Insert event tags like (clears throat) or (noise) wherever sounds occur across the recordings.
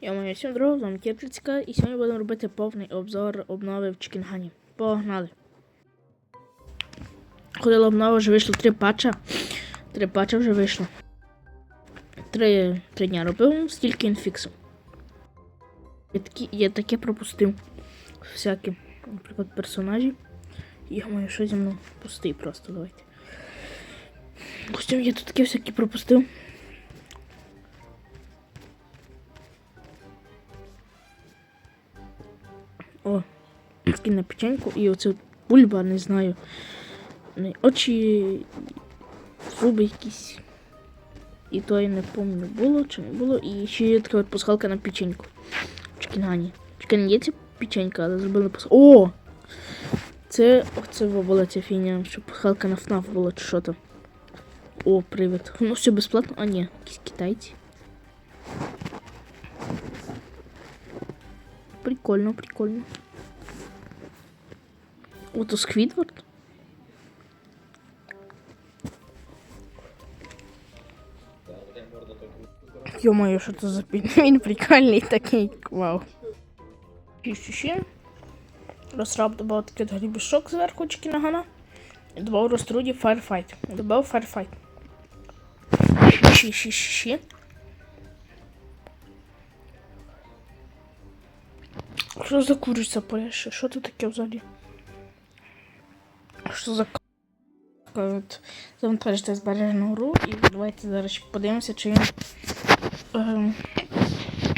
Я маю всім здорово, з вами Кірпіцька, і сьогодні будемо робити повний обзор обнови в Чікінгані. Погнали! Ходила обнова, вже вийшло три патча. Три патча вже вийшло. Три, три дня робив, стільки інфіксів. Я, такі, я таке пропустив. Всякі, наприклад, персонажі. Я маю що зі мною пустий просто, давайте. Костюм я тут таке всякі пропустив. Такий на печеньку і оце бульба, не знаю. Очі, зуби якісь. І то я не пам'ятаю, було чи не було. І ще є така пасхалка на печеньку. В Чикінані. В є ця печенька, але зробили пасхалку. О! Це оце була ця фігня, що пасхалка на ФНАФ була чи що то. О, привид. Ну все безплатно. А ні, якісь китайці. Прикольно, прикольно. Ото Сквідвард. Ё-моё, що це за пін? (laughs) Він прикольний такий. Вау. І ще ще. Розраб добав такий грібішок зверху чкінагана. І добав розтруді Firefight. Добав Firefight. Ще, ще, ще, ще. Що за куриця поліше? Що тут таке взагалі? Що за Завантажити збережену гру і давайте зараз подивимося, чи він ем,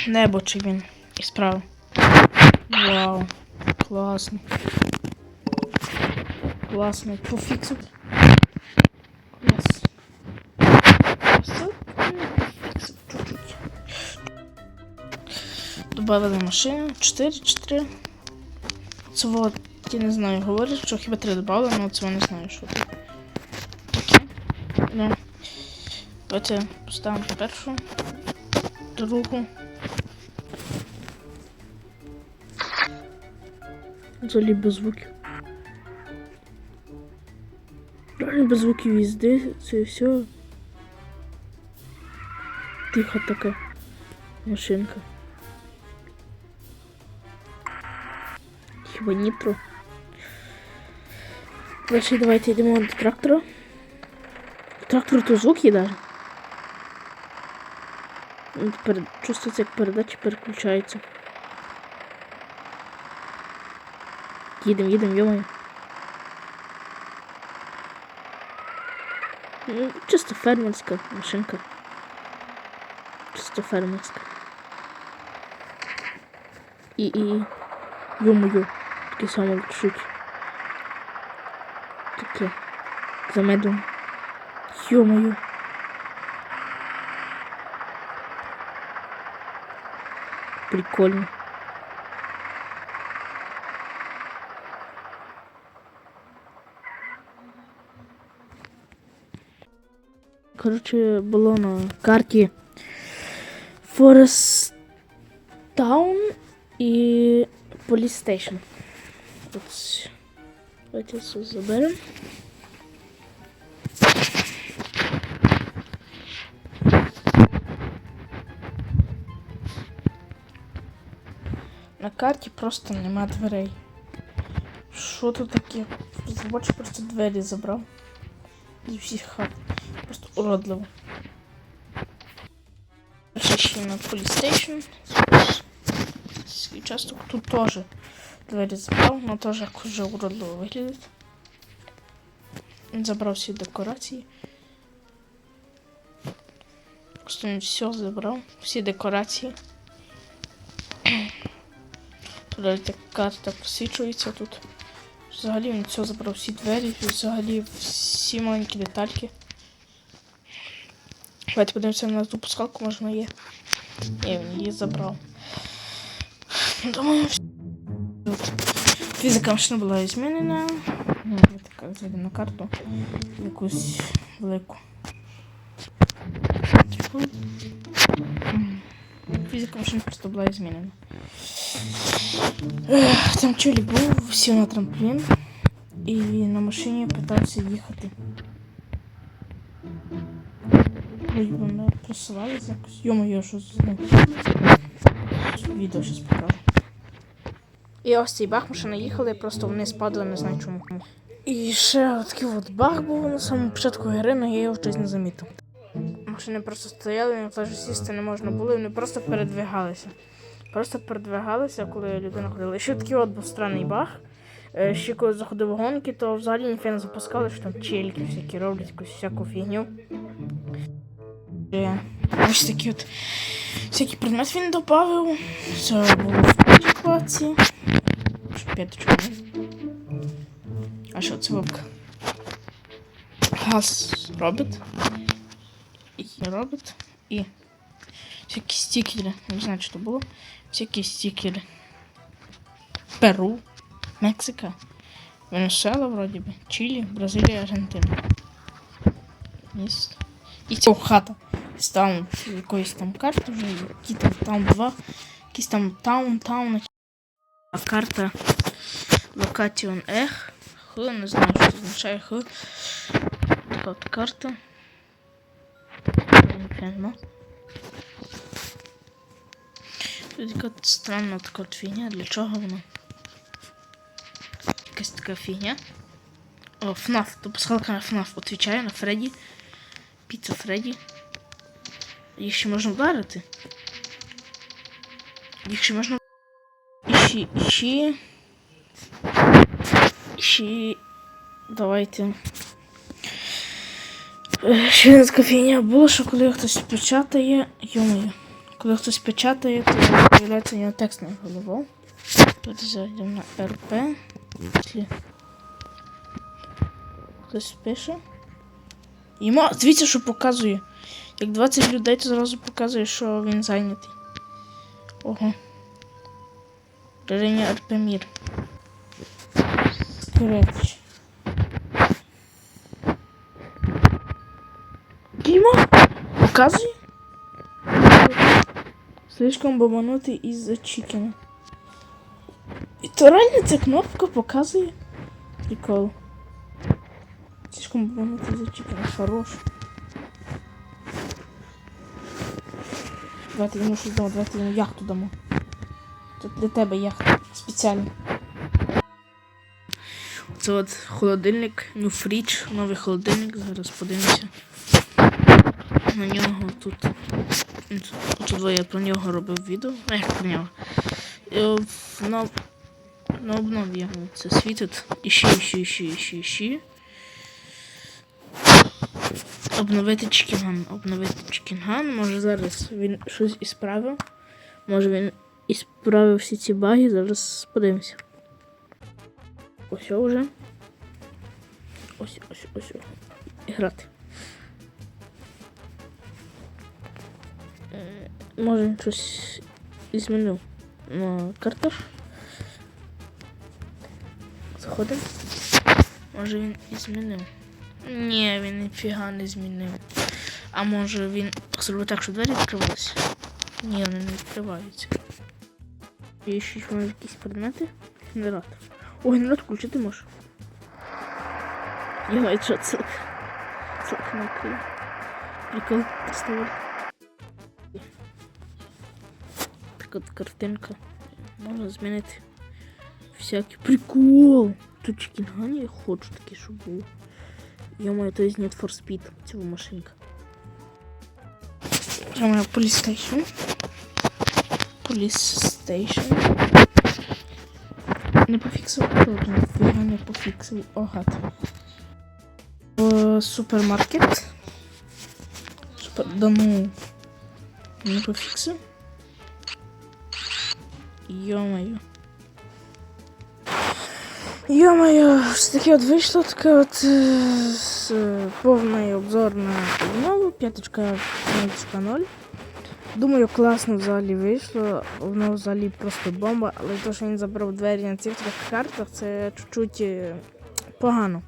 небо, чи він і справа. Вау, класно. Класно. Пофіксив. Добавили машину. 4, 4. Це вот, я не знаю, говорять, що хіба 3 добавили, але цього не знаю, що це. Таке. Ну. Давайте поставимо першу. Другу. Взагалі без звуків. Реально без звуків їзди, це все. Тиха така машинка. Хіба нітро. Дальше давайте йдемо до трактора. Трактор то звук є даже. Він Тепер чувствується, як передача переключається. Їдем, їдем, йомаю. Ну, Чисто фермерська машинка. Чисто фермерська. І і. Йомою. Таке саме чуть. Таке. За медом. Йомою. Прикольно. Коротше, було на карті Forest Town і Police Station. Ось. Давайте це заберемо. На карті просто нема дверей. Що тут таке? Розробочик просто двері забрав. З всіх хат. Просто уродливо. Ще на Police Station. Свій часток тут теж двері забрав, але теж як вже уродливо виглядить. Забрав всі декорації. Просто він все забрав, всі декорації. (clears throat) Тут так карта посвічується тут. Взагалі він все забрав всі двері, взагалі всі маленькі детальки. Давайте подивимося на ту пускалку, можна є. Ні, він її забрав. (clears throat) Думаю, все. Фізика машина була змінена. Ну, я така зайду на карту. Якусь велику. Типу. Фізика машини просто була змінена. Ех, Там чолі був, сів на трамплін і на машині питався їхати. Ой, вони просувалися якось. Йо-моє, що з ним? Відео зараз покажу. І ось цей баг ми ще наїхали, просто вони спадали, не знаю чому. І ще такий от баг був на самому початку гри, але я його щось не замітив. Машини просто стояли, на теж сісти не можна було, і вони просто передвигалися. Просто передвигалися, коли людина ходила. І ще такий от був странний баг. Е, Ще коли заходив в гонки, то взагалі ніфіга не запускали, що там чельки всякі роблять якусь всяку фігню. Е, Ось такі от всякі предмет він додав. Це було в п'ятій класі. Не? А що це вовк? Газ робить. І робить. І всякі стікери. Не знаю, що це було. Всякі стікери. Перу. Мексика. Венесуела, вроді би. Чилі, Бразилія, Аргентина. Місто. І ця хата. Там якоїсь там карти вже, які там, там два. Якісь там таун, таун. Карта Location Ех. Х, не знаю, це означає Х. Така карта. Непонятно. Тут така странна така от фігня. Для чого вона? Якась така фігня. О, FNAF. То пасхалка на FNAF. Отвічаю на Фредді. Піца Фредді. Їх ще можна вдарити. Їх ще можна. І ще. І. Давайте. Ще така фігня було, що коли хтось печатає. Йомою. Коли хтось печатає, то з'являється нього текст на голову. Тут зайдемо на РП. Хтось пише. Йому, дивіться, що показує. Як 20 людей, то зразу показує, що він зайнятий. Ого. Режиня РП Мір. Скретч. Діма? Показує? Слишком боманутий із-за чікена. І то реально кнопка показує. Прикол. Слишком боманутий із-за чікена. Хорош. Давайте йому щось дамо, давайте йому яхту дамо. Тут для тебе яхта. Спеціально. Це от холодильник, New Fridge, новий холодильник. Зараз подивимося. На нього тут. Тут двоє про нього робив відео. Ну, як про нього. І в- на, на обнові його це світить. Іщи, іщи, іщи, іщи, іщи. Обновити чекінган. Обновити чекінган. Може зараз він щось ісправив. Може він ісправив всі ці баги. Зараз подивимося. Ось вже. Ось, ось, ось. Грати. Е, Може щось змінив на картах. Заходимо. Може він і змінив. Ні, він ніфіга не змінив. А може він зробив так, що двері відкривалися? Ні, вони не відкриваються. Є ще якісь предмети? Генератор. О, генератор включити можеш. Йой, що це? Це накрив. Прикол. Така от картинка. Можна змінити всякі. Прикол! Тут чекінган я хочу таке, щоб було. Ё-моё, то есть Need for Speed, цього машинка. Police Station. Police nie pofiksuj trudno. Wyjechanie pofiksuj ochat. Supermarket. Super domu. Nie pofiksuj. Jomajo. Jomajo, e, z takiego dwie środka od z, pownej obzornej. No, piąteczka, piąteczka 0. Думаю, класно взагалі вийшло. Воно взагалі просто бомба, але те, що він забрав двері на цих трьох картах, це чуть-чуть е, погано.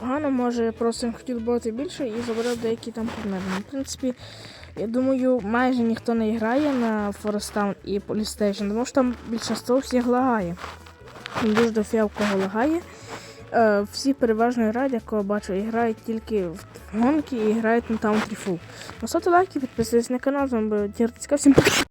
Погано, може, просто він хотів бути більше і забрав деякі там предмети. Ну, В принципі, я думаю, майже ніхто не грає на Forest Town і Police тому що там більшість всіх лагає. Він дуже в кого лагає. Е, всі переважно грають, якого бачу, і грають тільки в гонки і грають на Town тріфу. Full. Поставте лайки, підписуйтесь на канал, з вами був Дірцька, Всім пока.